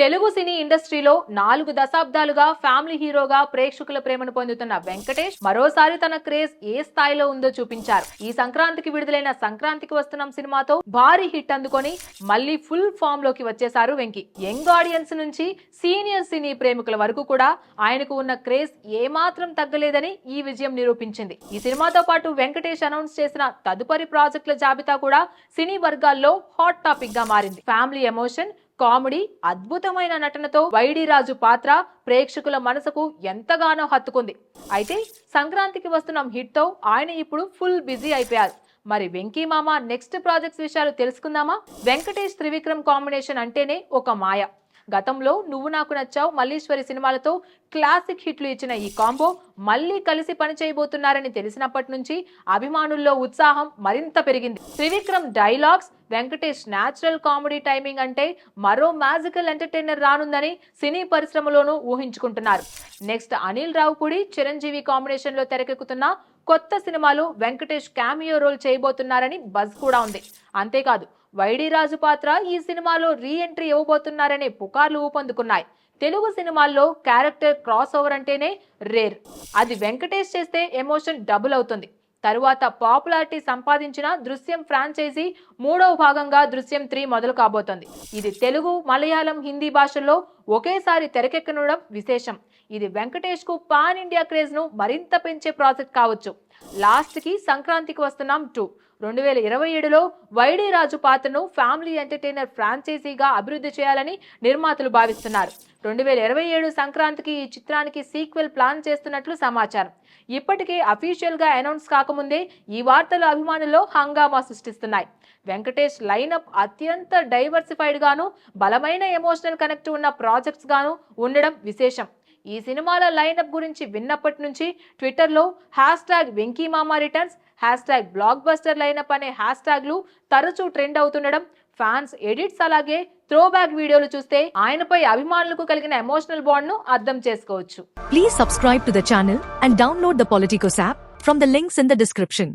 తెలుగు సినీ ఇండస్ట్రీలో నాలుగు దశాబ్దాలుగా ఫ్యామిలీ హీరోగా ప్రేక్షకుల ప్రేమను పొందుతున్న వెంకటేష్ మరోసారి తన క్రేజ్ ఏ స్థాయిలో ఉందో చూపించారు. ఈ సంక్రాంతికి విడుదలైన సంక్రాంతికి వస్తున్నాం సినిమాతో భారీ హిట్ అందుకొని మళ్ళీ ఫుల్ ఫామ్లోకి వచ్చేశారు వెంకీ. యంగ్ ఆడియన్స్ నుంచి సీనియర్ సినీ ప్రేమికుల వరకు కూడా ఆయనకు ఉన్న క్రేజ్ ఏమాత్రం తగ్గలేదని ఈ విజయం నిరూపించింది. ఈ సినిమాతో పాటు వెంకటేష్ అనౌన్స్ చేసిన తదుపరి ప్రాజెక్టుల జాబితా కూడా సినీ వర్గాల్లో హాట్ టాపిక్గా మారింది. ఫ్యామిలీ ఎమోషన్ కామెడీ అద్భుతమైన నటనతో వైడి రాజు పాత్ర ప్రేక్షకుల మనసుకు ఎంతగానో హత్తుకుంది. అయితే సంక్రాంతికి వస్తున్న హిట్తో ఆయన ఇప్పుడు ఫుల్ బిజీ అయిపోయారు. మరి వెంకీ మామ నెక్స్ట్ ప్రాజెక్ట్స్ విషయాలు తెలుసుకుందామా? వెంకటేష్ త్రివిక్రమ్ కాంబినేషన్ అంటేనే ఒక మాయ. గతంలో నువ్వు నాకు నచ్చావు మల్లీశ్వరి సినిమాలతో క్లాసిక్ హిట్లు ఇచ్చిన ఈ కాంబో మళ్ళీ కలిసి పనిచేయబోతున్నారని తెలిసినప్పటి నుంచి అభిమానుల్లో ఉత్సాహం మరింత పెరిగింది. Trivikram dialogues Venkatesh natural comedy timing అంటే మరో మ్యాజికల్ ఎంటర్టైనర్ రానుందని సినీ పరిశ్రమలోనూ ఊహించుకుంటున్నారు. నెక్స్ట్ అనిల్ రావుపూడి చిరంజీవి కాంబినేషన్లో తెరకెక్కుతున్న కొత్త సినిమాలు వెంకటేష్ క్యామియో రోల్ చేయబోతున్నారని బజ్ కూడా ఉంది. అంతేకాదు వైడి రాజు పాత్ర ఈ సినిమాలో రీ ఎంట్రీ ఇవ్వబోతున్నారనే పుకార్లు ఊపందుకున్నాయి. తెలుగు సినిమాల్లో క్యారెక్టర్ క్రాస్ ఓవర్ అంటేనే రేర్ అది వెంకటేష్ చేస్తే ఎమోషన్ డబుల్ అవుతుంది. తరువాత పాపులారిటీ సంపాదించిన దృశ్యం ఫ్రాంచైజీ మూడవ భాగంగా దృశ్యం త్రీ మొదలు కాబోతోంది. ఇది తెలుగు మలయాళం హిందీ భాషల్లో ఒకేసారి తెరకెక్కనుండడం విశేషం. ఇది వెంకటేష్కు పాన్ ఇండియా క్రేజ్ను మరింత పెంచే ప్రాజెక్ట్ కావచ్చు. లాస్ట్కి సంక్రాంతికి వస్తున్నాం టూ. రెండు వేల ఇరవై ఏడులో వైడి రాజు పాత్రను ఫ్యామిలీ ఎంటర్టైనర్ ఫ్రాంచైజీగా అభివృద్ధి చేయాలని నిర్మాతలు భావిస్తున్నారు. రెండు వేల ఇరవై ఏడు సంక్రాంతికి ఈ చిత్రానికి సీక్వెల్ ప్లాన్ చేస్తున్నట్లు సమాచారం. ఇప్పటికే అఫీషియల్గా అనౌన్స్ కాకముందే ఈ వార్తలు అభిమానుల్లో హంగామా సృష్టిస్తున్నాయి. వెంకటేష్ లైనప్ అత్యంత డైవర్సిఫైడ్ గాను బలమైన ఎమోషనల్ కనెక్ట్ ఉన్న ప్రాజెక్ట్స్ గాను ఉండడం విశేషం. ఈ సినిమాల లైనప్ గురించి విన్నప్పటి నుంచి ట్విట్టర్లో hashtag Venky Mama returns hashtag blockbuster lineup అనే హ్యాష్ ట్యాగ్లు తరచూ ట్రెండ్ అవుతుండడం ఫ్యాన్స్ ఎడిట్స్ అలాగే త్రో బ్యాక్ వీడియోలు చూస్తే ఆయనపై అభిమానులకు కలిగిన ఎమోషనల్ బాండ్ను అర్థం చేసుకోవచ్చు. Please subscribe to the channel and download the Politicos app from the links in the description